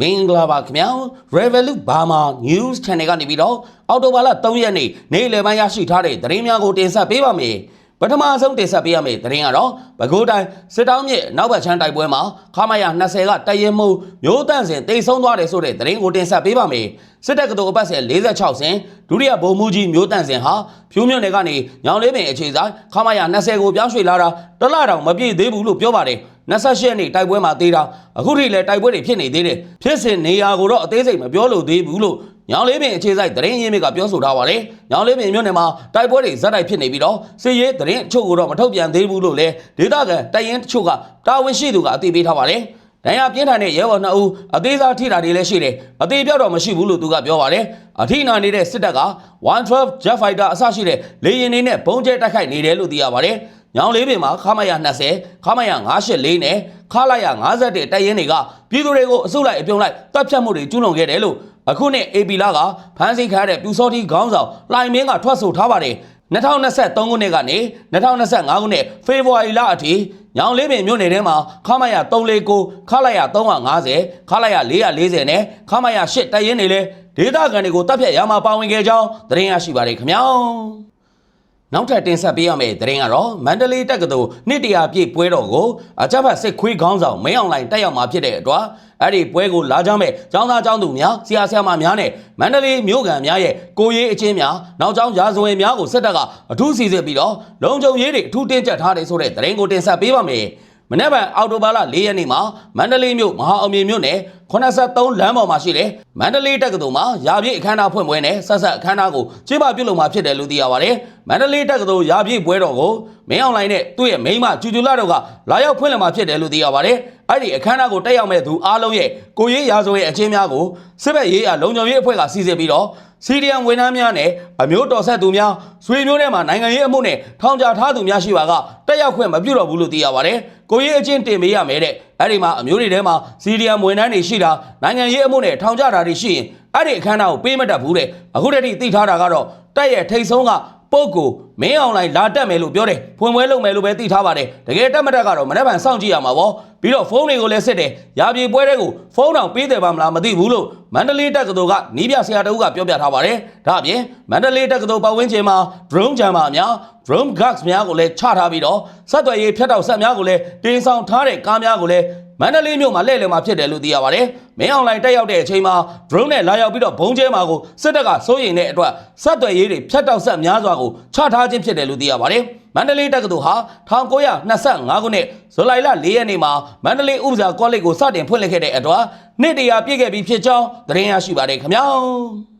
မင်္ဂလာပါခင်ဗျာ Revolut Burma News Channel ကနေပြီးတော့အော်တိုဘာလ3ရက်နေ့နေ့လယ်ပိုင်းရရှိထားတဲ့သတင်းများကိုတင်ဆက်ပေးပါမယ် ပထမဆုံးတင်ဆက်ပေးရမယ့်သတင်းကတော့ပဲခူးတိုင်းစစ်တောင်းမြစ်နောက်ဘက်ချမ်းတိုက်ပွဲမှာခမာယာ20ကတရင်မှုမျိုးတန့်စင်တိတ်ဆုံးသွားတယ်ဆိုတဲ့သတင်းကိုတင်ဆက်ပေးပါမယ်စစ်တပ်ကတော်အပတ်စဉ်46စင်ဒုတိယဗိုလ်မှူးကြီးမျိုးတန့်စင်ဟာဖြူးမြွန့်နယ်ကနေညောင်လေးပင်အခြေဆိုင်ခမာယာ20ကိုပြောင်းရွှေ့လာတာတစ်လတောင်မပြည့်သေးဘူးလို့ပြောပါတယ်28ရက်နေ့တိုက်ပွဲမှာသေးတာအခုထိလည်းတိုက်ပွဲတွေဖြစ်နေသေးတယ်ဖြစ်စဉ်နေရာကိုတော့အသေးစိတ်မပြောလို့သေးဘူးလို့ ညောင်လေးပင်အခြေဆိုင်သတင်းရင်းမြစ်ကပြောဆိုထားပါတယ်ညောင်လေးပင်မြို့နယ်မှာတိုက်ပွဲတွေဇက်တိုက်ဖြစ်နေပြီးတော့စစ်ရေးသတင်းအချို့ကိုတော့မထုတ်ပြန်သေးဘူးလို့လည်းဒေသခံတိုင်ရင်တချို့ကတာဝန်ရှိသူကအသိပေးထားပါတယ်ဒဏ်ရာပြင်းထန်တဲ့ရဲဘော်နှစ်ဦးအသေးစားထိတာတွေလည်းရှိတယ်အသေးပြောက်တော့မရှိဘူးလို့သူကပြောပါတယ်အထိနာနေတဲ့စစ်တပ်က112 Jet Fighter အစရှိတဲ့လေယာဉ်တွေနဲ့ပုံကျဲတိုက်ခိုက်နေတယ်လို့သိရပါတယ် ညောင်လေးပင်မှာခမရ20ခမရ984နဲ့ခလာရ51တိုက်ရင်တွေကပြည်သူတွေကိုအစုလိုက်အပြုံလိုက်တပ်ဖြတ်မှုတွေကျူးလွန်ခဲ့တယ်လို့အခုနှစ် AP လာကဖမ်းဆီးခံရတဲ့ပြူစောတိခေါင်းဆောင်လှိုင်မင်းကထွက်ဆိုထားပါတယ်2023ခုနှစ်ကနေ2025ခုနှစ်ဖေဖော်ဝါရီလအထိညောင်လေးပင်မြို့နယ်ထဲမှာခမရ349ခလာရ350ခလာရ440နဲ့ခမရ8တိုက်ရင်တွေလည်းဒေသခံတွေကိုတပ်ဖြတ်ရမှာပါဝင်ခဲ့ကြောင်းသတင်းရရှိပါတယ်ခင်ဗျာ နောက်ထပ်တင်ဆက်ပေးရမယ့်သတင်းကတော့မန္တလေးတက္ကသိုလ်နှစ်တရာပြည့်ပွဲတော်ကိုအကြမ်းဖက်စစ်ခွေးခေါင်းဆောင်မင်းအောင်လှိုင်တက်ရောက်မှာဖြစ်တဲ့အတွက်အဲ့ဒီပွဲကိုလာကြမဲ့ចောင်းသားចောင်းသူများဆရာဆရာမများနဲ့မန္တလေးမြို့ခံများရဲ့ကိုရေးအချင်းများနောက်ကျောင်းရာဇဝင်များကိုစစ်တပ်ကအထူးစီစစ်ပြီးတော့လုံခြုံရေးတွေအထူးတင်းကျပ်ထားတယ်ဆိုတဲ့သတင်းကိုတင်ဆက်ပေးပါမယ် မနေ့ကအော်တိုဘာလ၄ရက်နေ့မှာမန္တလေးမြို့မဟာအောင်မြေမြို့နယ်83လမ်းပေါ်မှာရှိတဲ့မန္တလေးတက္ကသိုလ်မှာရာပြည့်အခမ်းအနားဖွင့်ပွဲနဲ့ဆက်ဆက်အခမ်းအနားကိုကျင်းပပြုလုပ်မှာဖြစ်တယ်လို့သိရပါတယ်။မန္တလေးတက္ကသိုလ်ရာပြည့်ပွဲတော်ကိုမင်းအောင်လှိုင်နဲ့သူ့ရဲ့မိန်းမကျူကျူလာတို့ကလာရောက်ဖွင့်လှစ်မှာဖြစ်တယ်လို့သိရပါတယ်။အဲ့ဒီအခမ်းအနားကိုတက်ရောက်မဲ့သူအားလုံးရဲ့ကိုရေးရာဇဝင်အချင်းများကိုစစ်ဘက်ရေးအလုံခြုံရေးအဖွဲ့ကစီစဉ်ပြီးတော့ စီရီယံဝန်ထမ်းများနဲ့အမျိုးတော်ဆက်သူများဆွေမျိုးထဲမှာနိုင်ငံရေးအမှုနဲ့ထောင်ချထားသူများရှိပါကတက်ရောက်ခွင့်မပြုတော့ဘူးလို့သိရပါတယ်။ကိုရေးအချင်းတင်ပေးရမယ်တဲ့။အဲ့ဒီမှာအမျိုးတွေထဲမှာစီရီယံဝန်ထမ်းတွေရှိတာနိုင်ငံရေးအမှုနဲ့ထောင်ချတာတွေရှိရင်အဲ့ဒီအခမ်းအနားကိုပေးမတတ်ဘူးတဲ့။အခုတည်းကသိထားတာကတော့တက်ရဲ့ထိတ်ဆုံးက ပုတ်ကိုမင်းအောင်လိုင်းလာတက်မယ်လို့ပြောတယ်ဖွင့်ပွဲလုပ်မယ်လို့ပဲသိထားပါတယ်တကယ်တက်မတက်ကတော့မနေ့ကစောင့်ကြည့်ရမှာပေါ့ပြီးတော့ဖုန်းတွေကိုလည်းစစ်တယ်ရာပြေပွဲတွေကိုဖုန်းတောင်ပေးတယ်ပါမလားမသိဘူးလို့မန္တလေးတက္ကသိုလ်ကနီးပြဆရာတဦးကပြောပြထားပါတယ်ဒါအပြင်မန္တလေးတက္ကသိုလ်ပတ်ဝန်းကျင်မှာ drone ဂျမ်မာများ drone guns များကိုလည်းချထားပြီးတော့ဆက်သွယ်ရေးဖြတ်တောက်ဆက်များကိုလည်းတင်ဆောင်ထားတဲ့ကားများကိုလည်း မန္တလေးမြို့မှာလှည့်လည်မှာဖြစ်တယ်လို့သိရပါတယ်။မင်းအွန်လိုင်းတက်ရောက်တဲ့အချိန်မှာ drone နဲ့လာရောက်ပြီးတော့ဘုံကျဲမှာကိုစစ်တပ်ကစိုးရိမ်တဲ့အတွက်ဆက်သွယ်ရေးတွေဖြတ်တောက်ဆက်များစွာကိုချထားခြင်းဖြစ်တယ်လို့သိရပါတယ်။မန္တလေးတက္ကသိုလ်ဟာ1925ခုနှစ်ဇူလိုင်လ4ရက်နေ့မှာမန္တလေးဥပစာကောလိပ်ကိုစတင်ဖွင့်လှစ်ခဲ့တဲ့အတွက်နှစ်တရာပြည့်ခဲ့ပြီးဖြစ်ကြောင်းသတင်းရရှိပါတယ်ခင်ဗျာ။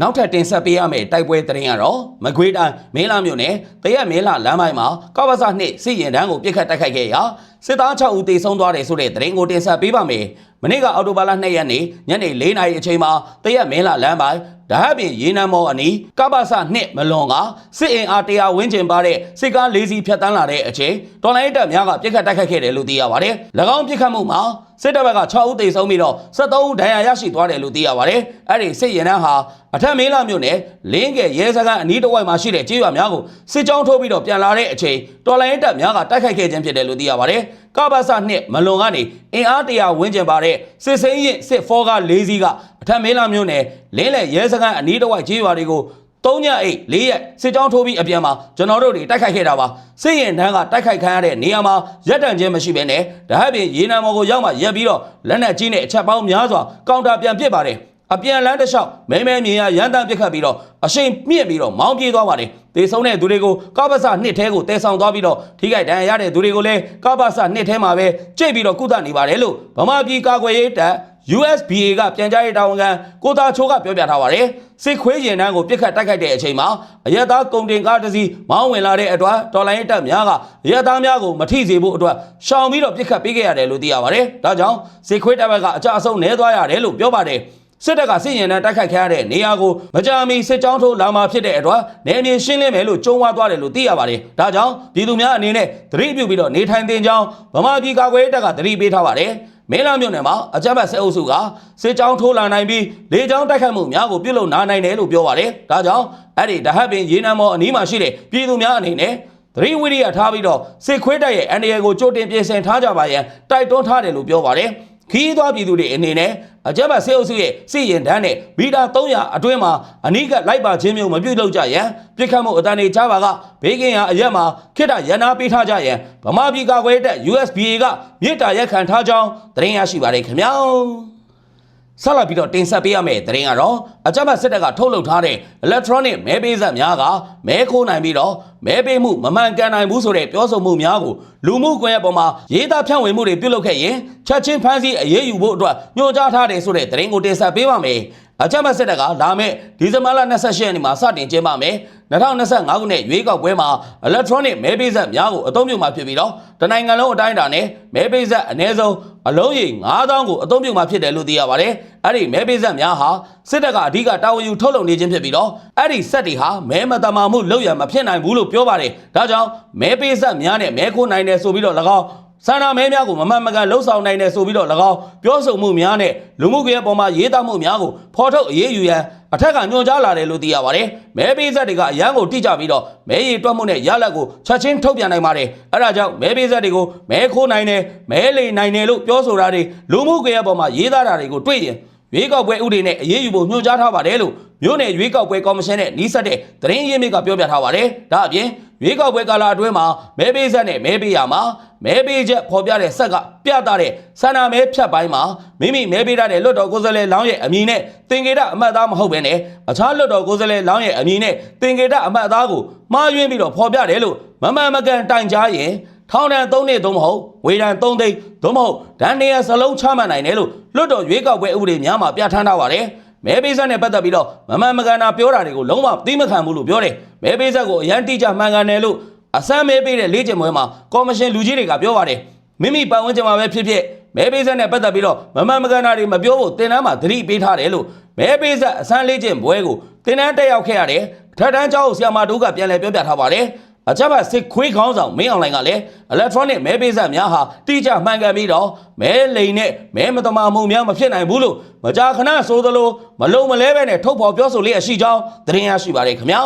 နောက်ထပ်တင်ဆက်ပေးရမယ့်တိုက်ပွဲသတင်းကတော့မကွေးတိုင်းမင်းလာမြို့နယ်တရက်မင်းလာလမ်းပိုင်းမှာကပ္ပစနှစ်စစ်ရင်တန်းကိုပြစ်ခတ်တိုက်ခိုက်ခဲ့ရာစစ်သား6ဦးသေဆုံးသွားတယ်ဆိုတဲ့သတင်းကိုတင်ဆက်ပေးပါမယ်။မနေ့ကအော်တိုဘာလ2ရက်နေ့ညနေ4နာရီအချိန်မှာတရက်မင်းလာလမ်းပိုင်း ဒါဟပြင်ရေနံမော်အနီးကပ္ပစနှစ်မလွန်ကစစ်အင်အားတရားဝန်းကျင်ပါတဲ့စစ်ကား၄စီးဖြတ်တန်းလာတဲ့အချိန်တော်လိုင်းတပ်များကပြစ်ခတ်တိုက်ခိုက်ခဲ့တယ်လို့သိရပါတယ်။၎င်းပြစ်ခတ်မှုမှာစစ်တပ်ဘက်က6ဦးသေဆုံးပြီးတော့73ဦးဒဏ်ရာရရှိသွားတယ်လို့သိရပါတယ်။အဲ့ဒီစစ်ရင်တန်းဟာအထက်မင်းလာမြို့နယ်လင်းကဲရဲစခန်းအနီးတစ်ဝိုက်မှာရှိတဲ့ကြေးရွာများကိုစစ်ကြောင်းထိုးပြီးတော့ပြန်လာတဲ့အချိန်တော်လိုင်းတပ်များကတိုက်ခိုက်ခဲ့ခြင်းဖြစ်တယ်လို့သိရပါတယ်။ကပ္ပစနှစ်မလွန်ကနေအင်အားတရားဝန်းကျင်ပါတဲ့စစ်စိမ်းရင်စစ်ဖောကား၄စီးကအ ထက်မင်းလာမြို့နယ်လင်းလေရဲစခန်းအနီးတစ်ဝိုက်ကြေးရွာတွေကိုသုံးညအိတ်၄ရက်စစ်ကြောင်းထိုးပြီးအပြန်မှာကျွန်တော်တို့တွေတိုက်ခိုက်ခဲ့တာပါစစ်ရင်တန်းကတိုက်ခိုက်ခံရတဲ့နေရာမှာရက်တန့်ခြင်းမရှိဘဲနဲ့ဒါဟပြင်ရေနံမော်ကိုရောက်မှရက်ပြီးတော့လက်နက်ကြီးနဲ့အချက်ပေါင်းများစွာကောင်တာပြန်ပစ်ပါတယ်အပြန်လန်းတစ်လျှောက်မဲမဲမြင်ရရန်တမ်းပစ်ခတ်ပြီးတော့အရှိန်မြင့်ပြီးတော့မောင်းပြေးသွားပါတယ်တေဆုံးတဲ့သူတွေကိုကပ္ပစနှစ်ထဲကိုတဲဆောင်သွားပြီးတော့ထိခိုက်ဒဏ်ရာရတဲ့သူတွေကိုလည်းကပ္ပစနှစ်ထဲမှာပဲကြိတ်ပြီးတော့ကုသနေပါတယ်လို့ဗမာပြည်ကာကွယ်ရေးတပ် USBA ကပြန်ကြားရေးတာဝန်ခံကိုတာချိုးကပြောပြထားပါတယ်စစ်ခွေးရင်တန်းကိုပြစ်ခတ်တိုက်ခိုက်တဲ့အချိန်မှာအရက်သားကုန်တင်ကားတစ်စီးမောင်းဝင်လာတဲ့အတွက်တော်လိုင်းတပ်များကအရက်သားများကိုမထိစေဖို့အတွက်ရှောင်ပြီးတော့ပြစ်ခတ်ပေးခဲ့ရတယ်လို့သိရပါတယ်ဒါကြောင့်စစ်ခွေးတပ်ဘက်ကအကြအဆုံးနဲသွားရတယ်လို့ပြောပါတယ်စစ်တပ်ကစစ်ရင်နဲ့တိုက်ခိုက်ခဲ့ရတဲ့နေရာကိုမကြာမီစစ်ကြောင်းထိုးလာမှဖြစ်တဲ့အတွက်နယ်မြေရှင်းလင်းမယ်လို့ကြုံဝါသွားတယ်လို့သိရပါတယ်။ဒါကြောင့်ပြည်သူများအနေနဲ့သတိပြုပြီးတော့နေထိုင်သင့်ကြောင်းဗမာပြည်ကာကွယ်ရေးတပ်ကသတိပေးထားပါတယ်။ မဲလာမြို့နယ်မှာအကြမ်းဖက်ဆဲအုပ်စုကစစ်ကြောင်းထိုးလာနိုင်ပြီးလေကြောင်းတိုက်ခိုက်မှုများကိုပြုလုပ်နာနိုင်တယ်လို့ပြောပါတယ်။ဒါကြောင့်အဲ့ဒီဒဟတ်ပင်ရေနံမော်အနီးမှာရှိတဲ့ပြည်သူများအနေနဲ့သတိဝိရိယထားပြီးတော့စစ်ခွေးတပ်ရဲ့အန်ဒီရယ်ကိုကြိုတင်ပြင်ဆင်ထားကြပါရန်တိုက်တွန်းထားတယ်လို့ပြောပါတယ်။ ခီးသွားပြည်သူတွေအနေနဲ့အကြမ်းဖက်ဆေးအုပ်စုရဲ့စစ်ရင်တန်းနဲ့မီတာ300အတွင်းမှာအနိကလိုက်ပါခြင်းမျိုးမပြုလုပ်ကြရန်ပြစ်ခတ်မှုအတန်တွေချပါကဘေးကင်းရာအရက်မှာခိတ္တရန်နာပေးထားကြရန်ဗမာပြည်ကာကွယ်တပ် USBA ကမြေတားရက်ခံထားကြောင်းသတင်းရရှိပါတယ်ခင်ဗျာ ဆက်လက်ပြီးတော့တင်ဆက်ပေးရမယ့်သတင်းကတော့အကြမ်းဖက်စစ်တပ်ကထုတ်လုပ်ထားတဲ့ electronic မဲပေးဆက်များကမဲခိုးနိုင်ပြီးတော့မဲပေးမှုမမှန်ကန်နိုင်ဘူးဆိုတဲ့ပြောဆိုမှုများကိုလူမှုကွန်ရက်ပေါ်မှာရေးသားဖြန့်ဝေမှုတွေပြုလုပ်ခဲ့ရင်ချက်ချင်းဖမ်းဆီးအရေးယူဖို့အတွက်ညွှန်ကြားထားတယ်ဆိုတဲ့သတင်းကိုတင်ဆက်ပေးပါမယ်အကြမ်းဖက်စစ်တပ်ကလာမယ့်ဒီဇင်ဘာလ28ရက်နေ့မှာစတင်ကျင်းပမယ်2025ခုနှစ်ရွေးကောက်ပွဲမှာ electronic မဲပေးဆက်များကိုအသုံးပြုမှာဖြစ်ပြီးတော့တနိုင်ငံလုံးအတိုင်းအတာနဲ့မဲပေးဆက်အနည်းဆုံး အလုံးရေ9000ကိုအသုံးပြုမှာဖြစ်တယ်လို့သိရပါတယ်။အဲ့ဒီမဲပေးဆက်များဟာစစ်တပ်ကအဓိကတာဝန်ယူထုတ်လုပ်နေခြင်းဖြစ်ပြီးတော့အဲ့ဒီဆက်တွေဟာမဲမတမာမှုလုပ်ရမဖြစ်နိုင်ဘူးလို့ပြောပါတယ်။ဒါကြောင့်မဲပေးဆက်များနဲ့မဲခိုးနိုင်တယ်ဆိုပြီးတော့၎င်း ဆန္ဒမဲများကိုမမှန်မကန်လှုပ်ဆောင်နိုင်တယ်ဆိုပြီးတော့၎င်းပြောဆိုမှုများနဲ့လူမှုကွန်ရက်ပေါ်မှာရေးသားမှုများကိုဖော်ထုတ်အရေးယူရန်အထက်ကညွှန်ကြားလာတယ်လို့သိရပါတယ်။မဲပေးဆက်တွေကအရန်ကိုတိကျပြီးတော့မဲရည်တွက်မှုနဲ့ရလက်ကိုချက်ချင်းထုတ်ပြန်နိုင်ပါတယ်။အဲဒါကြောင့်မဲပေးဆက်တွေကိုမဲခိုးနိုင်တယ်မဲလိမ်နိုင်တယ်လို့ပြောဆိုတာတွေလူမှုကွန်ရက်ပေါ်မှာရေးသားတာတွေကိုတွေ့ရင်ရွေးကောက်ပွဲဥပဒေနဲ့အရေးယူဖို့ညွှန်ကြားထားပါတယ်လို့မြို့နယ်ရွေးကောက်ပွဲကော်မရှင်နဲ့နှီးစပ်တဲ့သတင်းရင်းမြစ်ကပြောပြထားပါတယ်။ဒါအပြင် ရွေးကောက်ပွဲကာလအတွင်းမှာမဲပေးဆက်နဲ့မဲပေးရမှာမဲပေးချက်ဖော်ပြတဲ့ဆက်ကပြသတဲ့ဆန္ဒမဲဖြတ်ပိုင်းမှာမိမိမဲပေးရတဲ့လွတ်တော်ကိုယ်စားလှယ်လောင်းရဲ့အမည်နဲ့တင်ကေတအမှတ်အသားမဟုတ်ဘဲနဲ့အခြားလွတ်တော်ကိုယ်စားလှယ်လောင်းရဲ့အမည်နဲ့တင်ကေတအမှတ်အသားကိုမှားယွင်းပြီးတော့ဖော်ပြတယ်လို့မမှန်မကန်တိုင်ကြားရင်ထောင်ဒဏ်3နှစ်သို့မဟုတ်ဝေဒဏ်3သိန်းသို့မဟုတ်ဒဏ်နေရစလုံးချမှတ်နိုင်တယ်လို့လွတ်တော်ရွေးကောက်ပွဲဥပဒေများမှာပြဋ္ဌာန်းထားပါတယ် မဲပေးဆက်နဲ့ပတ်သက်ပြီးတော့မမှန်မကန်တာပြောတာတွေကိုလုံးဝသိမခံဘူးလို့ပြောတယ်မဲပေးဆက်ကိုအရန်တိကျမှန်ကန်တယ်လို့အစမ်းမဲပေးတဲ့လေ့ကျင့်ပွဲမှာကော်မရှင်လူကြီးတွေကပြောပါတယ်မိမိပတ်ဝန်းကျင်မှာပဲဖြစ်ဖြစ်မဲပေးဆက်နဲ့ပတ်သက်ပြီးတော့မမှန်မကန်တာတွေမပြောဖို့တင်တန်းမှာသတိပေးထားတယ်လို့မဲပေးဆက်အစမ်းလေ့ကျင့်ပွဲကိုတင်တန်းတက်ရောက်ခဲ့ရတယ်ထက်တန်းကျောင်းဆရာမတို့ကပြန်လည်ပြောပြထားပါတယ် အကြမ်းဖက်စစ်ခွေးခေါင်းဆောင်မင်းအောင်လိုင်ကလည်း electronic မဲပေးဆက်များဟာတိကျမှန်ကန်ပြီးတော့မဲလိန်နဲ့မဲမတမာမှုများမဖြစ်နိုင်ဘူးလို့မကြာခဏဆိုသလိုမလုံမလဲပဲနဲ့ထုတ်ဖော်ပြောဆိုလျက်ရှိကြောင်းသတင်းရရှိပါတယ်ခင်ဗျာ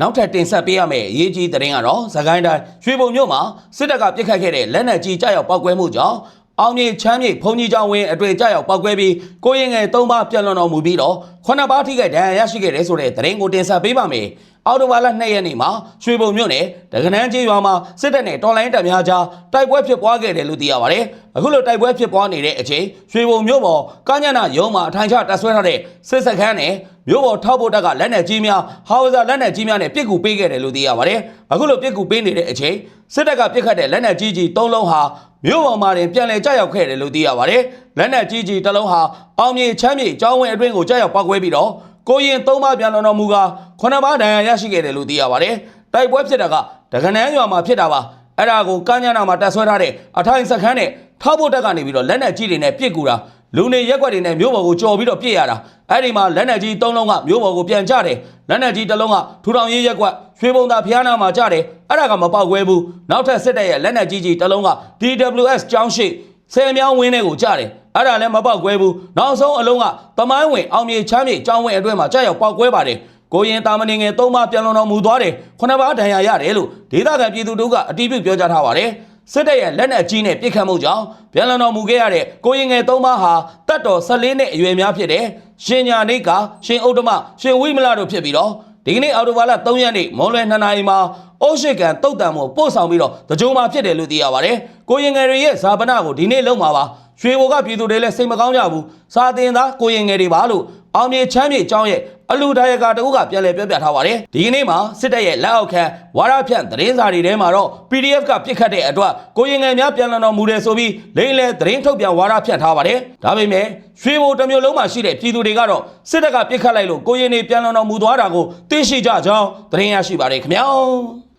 နောက်ထပ်တင်ဆက်ပေးရမယ့်အရေးကြီးသတင်းကတော့သခိုင်းတိုင်းရွှေဘုံမြို့မှာစစ်တပ်ကပြစ်ခတ်ခဲ့တဲ့လက်နက်ကြီးကြောက်ပောက်ကွဲမှုကြောင့်အောင်မြေချမ်းမြေဘုံကြီးကျောင်းဝင်းအတွင်ကြောက်ရောက်ပောက်ကွဲပြီးကိုရင်ငယ်၃ပါးပြန်လွန်တော်မူပြီးတော့ခုနှစ်ပါးထိခိုက်ဒဏ်ရာရရှိခဲ့တယ်ဆိုတဲ့သတင်းကိုတင်ဆက်ပေးပါမယ်။ အော်တိုဘာလ2ရက်နေ့မှာရွှေဘုံမြို့နယ်ဒကနန်းကျေးရွာမှာစစ်တပ်နဲ့တော်လိုင်းတပ်များကြားတိုက်ပွဲဖြစ်ပွားခဲ့တယ်လို့သိရပါတယ်။အခုလိုတိုက်ပွဲဖြစ်ပွားနေတဲ့အချိန်ရွှေဘုံမြို့ပေါ်ကညနာရုံးမှာအထိုင်ချတပ်ဆွဲထားတဲ့စစ်စခန်းနဲ့မြို့ပေါ်ထောက်ဖို့တပ်ကလက်နက်ကြီးများဟောင်ဝဇာလက်နက်ကြီးများနဲ့ပစ်ကူပေးခဲ့တယ်လို့သိရပါတယ်။အခုလိုပစ်ကူပေးနေတဲ့အချိန်စစ်တပ်ကပစ်ခတ်တဲ့လက်နက်ကြီးကြီး၃လုံးဟာမြို့ပေါ်မှာတင်ပြန်လည်ကြောက်ရောက်ခဲ့တယ်လို့သိရပါတယ်။လက်နက်ကြီးကြီးတစ်လုံးဟာအောင်မြေချမ်းမြေကျောင်းဝင်းအတွင်းကိုကြောက်ရောက်ပောက်ကွဲပြီးတော့ ကိုရင်သုံးပါးပြန်လွန်တော်မူကခုနှစ်ပါးဒဏ်ရာရရှိခဲ့တယ်လို့သိရပါတယ်။တိုက်ပွဲဖြစ်တာကဒကနန်းရွာမှာဖြစ်တာပါ။အဲ့ဒါကိုကမ်းညာနာမှာတက်ဆွဲထားတဲ့အထိုင်စခန်းနဲ့ထောက်ဖို့တက်ကနေပြီးတော့လက်နက်ကြီးတွေနဲ့ပစ်ကူတာလူနေရက်ွက်တွေနဲ့မြို့ပေါ်ကိုကြော်ပြီးတော့ပြစ်ရတာအဲ့ဒီမှာလက်နက်ကြီး၃လုံးကမြို့ပေါ်ကိုပြန်ကျတယ်လက်နက်ကြီးတစ်လုံးကထူထောင်ရေးရက်ွက်ရွှေဘုံသာဖျားနာမှာကျတယ်အဲ့ဒါကမပေါက်ကွဲဘူးနောက်ထပ်စစ်တပ်ရဲ့လက်နက်ကြီးကြီးတစ်လုံးက DWS ကျောင်းရှိဆယ်မြောင်းဝင်းထဲကိုကျတယ် အဲ့ဒါလည်းမပေါက်ကွဲဘူးနောက်ဆုံးအလုံးကတမိုင်းဝင်အောင်မြေချမ်းမြေကျောင်းဝင်းအတွင်းမှာကြာရောက်ပေါက်ကွဲပါတယ်ကိုရင်တာမဏေငယ်သုံးပါးပြန်လွန်တော်မူသွားတယ်ခုနှစ်ပါးဒဏ်ရာရတယ်လို့ဒေသခံပြည်သူတို့ကအတည်ပြုပြောကြားထားပါတယ်စစ်တပ်ရဲ့လက်နက်ကြီးနဲ့ပစ်ခတ်မှုကြောင့်ပြန်လည်တော်မူခဲ့ရတဲ့ကိုရင်ငယ်သုံးပါးဟာတတ်တော်14နှစ်အရွယ်များဖြစ်တဲ့ရှင်ညာနေကရှင်ဥဒ္ဓမရှင်ဝိမလတို့ဖြစ်ပြီးတော့ဒီကနေ့အော်တိုဘာလ3ရက်နေ့မွန်လွယ်2နာရီမှာအိုးရှိကန်တုတ်တံမို့ပို့ဆောင်ပြီးတော့တကြုံမှာဖြစ်တယ်လို့သိရပါတယ်ကိုရင်ငယ်တွေရဲ့ဇာပနာကိုဒီနေ့လုံးမှာပါ ရွှေဘိုကပြည်သူတွေလည်းစိတ်မကောင်းကြဘူးစာတင်သားကိုရင်ငယ်တွေပါလို့အောင်မြေချမ်းမြေကျောင်းရဲ့အလူဒါယကာတအုပ်ကပြန်လည်ပြောပြထားပါတယ်ဒီကနေ့မှာစစ်တပ်ရဲ့လက်အောက်ခံဝါရဖြန့်သတင်းစာတွေထဲမှာတော့ PDF ကပြစ်ခတ်တဲ့အတွက်ကိုရင်ငယ်များပြန်လည်တော်မူတယ်ဆိုပြီးလိမ့်လေသတင်းထုတ်ပြန်ဝါရဖြန့်ထားပါတယ်ဒါပေမဲ့ရွှေဘိုတစ်မျိုးလုံးမှာရှိတဲ့ပြည်သူတွေကတော့စစ်တပ်ကပြစ်ခတ်လိုက်လို့ကိုရင်နေပြန်လည်တော်မူသွားတာကိုသိရှိကြကြောင်းသတင်းရရှိပါတယ်ခင်ဗျာ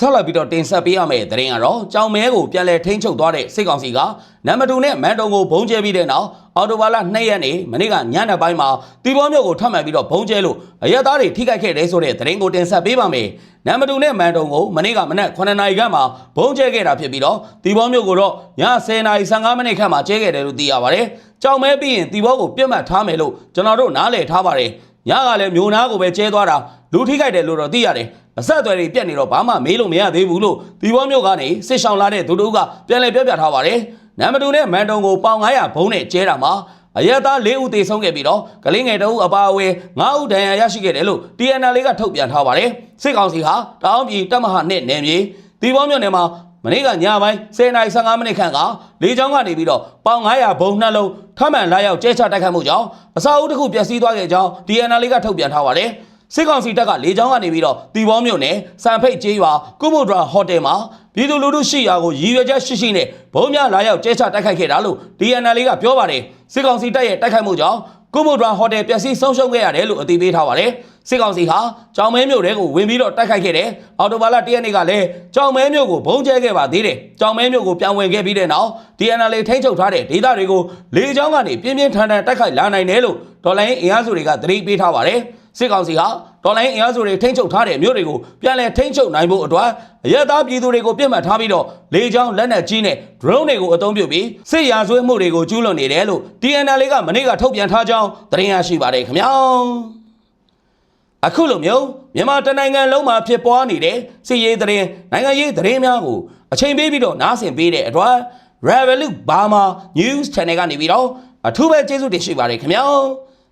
ဆက်လက်ပြီးတော့တင်ဆက်ပေးရမယ့်သတင်းကတော့ကြောင်မဲကိုပြန်လည်ထိန်းချုပ်သွားတဲ့စစ်ကောင်စီကနံပါတ်2နဲ့မန်တုံကိုဘုံကျဲပြီးတဲ့နောက်အော်တိုဘာလ2ရက်နေ့မနေ့ကညနေပိုင်းမှာတီဘောမြို့ကိုထပ်မံပြီးတော့ဘုံကျဲလို့အရက်သားတွေထိခိုက်ခဲ့တယ်ဆိုတဲ့သတင်းကိုတင်ဆက်ပေးပါမယ်။နံပါတ်2နဲ့မန်တုံကိုမနေ့ကမနက်9နာရီခန့်မှာဘုံကျဲခဲ့တာဖြစ်ပြီးတော့တီဘောမြို့ကိုတော့ည10နာရီ15မိနစ်ခန့်မှာကျဲခဲ့တယ်လို့သိရပါတယ်။ကြောင်မဲပြီးရင်တီဘောကိုပြတ်မှတ်ထားမယ်လို့ကျွန်တော်တို့နားလည်ထားပါတယ်။ညကလည်းမျိုးနာကိုပဲကျဲသွားတာလူထိခိုက်တယ်လို့တော့သိရတယ်။ အဆက်အသွယ်တွေပြတ်နေတော့ဘာမှမေးလို့မရသေးဘူးလို့ဒီဘောမျိုးကနေစစ်ဆောင်လာတဲ့သူတို့ကပြန်လည်ပြောပြထားပါတယ်။နံပါတ်2နဲ့မန်တုံကိုပေါင်900ဘုံနဲ့ကျဲတာမှာအရက်သား၄ဦးသေဆုံးခဲ့ပြီးတော့ကလေးငယ်တအုပ်အပါအဝင်9ဦးဒဏ်ရာရရှိခဲ့တယ်လို့ TNL ကထုတ်ပြန်ထားပါတယ်စစ်ကောင်စီဟာတောင်ပြည်တပ်မဟာနဲ့နယ်မြေဒီပေါင်းမြို့နယ်မှာမနေ့ကညပိုင်း10:15မိနစ်ခန့်ကလေကြောင်းကနေပြီးတော့ပေါင်900ဘုံနှလုံးထပ်မံလာရောက်ကျဲချတိုက်ခိုက်မှုကြောင့်အစာအုပ်တစ်ခုပျက်စီးသွားခဲ့ကြောင်း TNL ကထုတ်ပြန်ထားပါတယ် စစ်ကောင်စီတပ်ကလေကြောင်းကနေပြီးတော့တီဘောမြို့နယ်စံဖိတ်ကျေးရွာကုမိုဒရာဟိုတယ်မှာပြည်သူလူထုရှိရာကိုရည်ရွယ်ချက်ရှိရှိနဲ့ဘုံများလာရောက်ကျဲချတိုက်ခိုက်ခဲ့တာလို့ DNL ကပြောပါတယ်စစ်ကောင်စီတပ်ရဲ့တိုက်ခိုက်မှုကြောင့်ကုမိုဒရာဟိုတယ်ပျက်စီးဆုံးရှုံးခဲ့ရတယ်လို့အသိပေးထားပါတယ်စစ်ကောင်စီဟာကြောင်မဲမြို့တဲကိုဝင်ပြီးတော့တိုက်ခိုက်ခဲ့တယ်အော်တိုဘာလ၁ရက်နေ့ကလည်းကြောင်မဲမြို့ကိုဘုံကျဲခဲ့ပါသေးတယ်ကြောင်မဲမြို့ကိုပြန်ဝင်ခဲ့ပြီးတဲ့နောက် DNL ထိန်းချုပ်ထားတဲ့ဒေသတွေကိုလေကြောင်းကနေပြင်းပြင်းထန်ထန်တိုက်ခိုက်လာနိုင်တယ်လို့ဒေါ်လာရင်းအင်အားစုတွေကသတိပေးထားပါတယ် စစ်ကောင်စီဟာဒေါ်လာရင်းအင်အားစုတွေထိန်းချုပ်ထားတဲ့မြို့တွေကိုပြန်လည်ထိန်းချုပ်နိုင်ဖို့အတွက်အရက်သားပြည်သူတွေကိုပြစ်မှတ်ထားပြီးတော့လေကြောင်းလက်နက်ကြီးနဲ့ drone တွေကိုအသုံးပြုပြီးစစ်ရာဇဝတ်မှုတွေကိုကျူးလွန်နေတယ်လို့ DNL ကမနေ့ကထုတ်ပြန်ထားကြောင်းသတင်းရရှိပါတယ်ခင်ဗျာအခုလိုမျိုးမြန်မာတနိုင်ငံလုံးမှာဖြစ်ပွားနေတဲ့စစ်ရေးသတင်းနိုင်ငံရေးသတင်းများကိုအချိန်ပေးပြီးတော့နားဆင်ပေးတဲ့အတွက် Revolut Burma News Channel ကနေပြီးတော့အထူးပဲကျေးဇူးတင်ရှိပါတယ်ခင်ဗျာ